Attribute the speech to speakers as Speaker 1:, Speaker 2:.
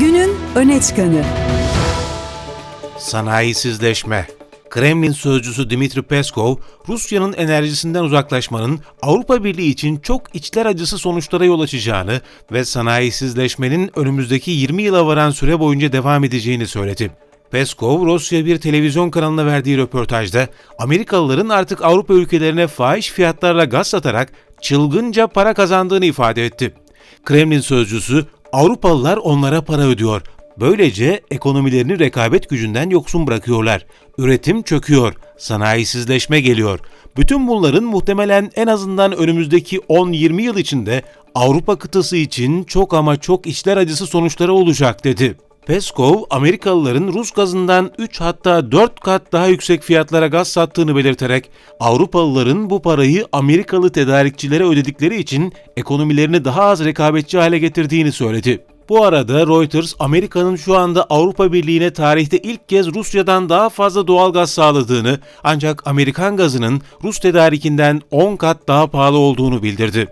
Speaker 1: Günün öne çıkanı.
Speaker 2: Sanayisizleşme. Kremlin sözcüsü Dmitri Peskov, Rusya'nın enerjisinden uzaklaşmanın Avrupa Birliği için çok içler acısı sonuçlara yol açacağını ve sanayisizleşmenin önümüzdeki 20 yıla varan süre boyunca devam edeceğini söyledi. Peskov, Rusya bir televizyon kanalına verdiği röportajda Amerikalıların artık Avrupa ülkelerine fahiş fiyatlarla gaz satarak çılgınca para kazandığını ifade etti. Kremlin sözcüsü, Avrupalılar onlara para ödüyor. Böylece ekonomilerini rekabet gücünden yoksun bırakıyorlar. Üretim çöküyor, sanayisizleşme geliyor. Bütün bunların muhtemelen en azından önümüzdeki 10-20 yıl içinde Avrupa kıtası için çok ama çok içler acısı sonuçları olacak dedi. Peskov, Amerikalıların Rus gazından 3 hatta 4 kat daha yüksek fiyatlara gaz sattığını belirterek Avrupalıların bu parayı Amerikalı tedarikçilere ödedikleri için ekonomilerini daha az rekabetçi hale getirdiğini söyledi. Bu arada Reuters, Amerika'nın şu anda Avrupa Birliği'ne tarihte ilk kez Rusya'dan daha fazla doğal gaz sağladığını ancak Amerikan gazının Rus tedarikinden 10 kat daha pahalı olduğunu bildirdi.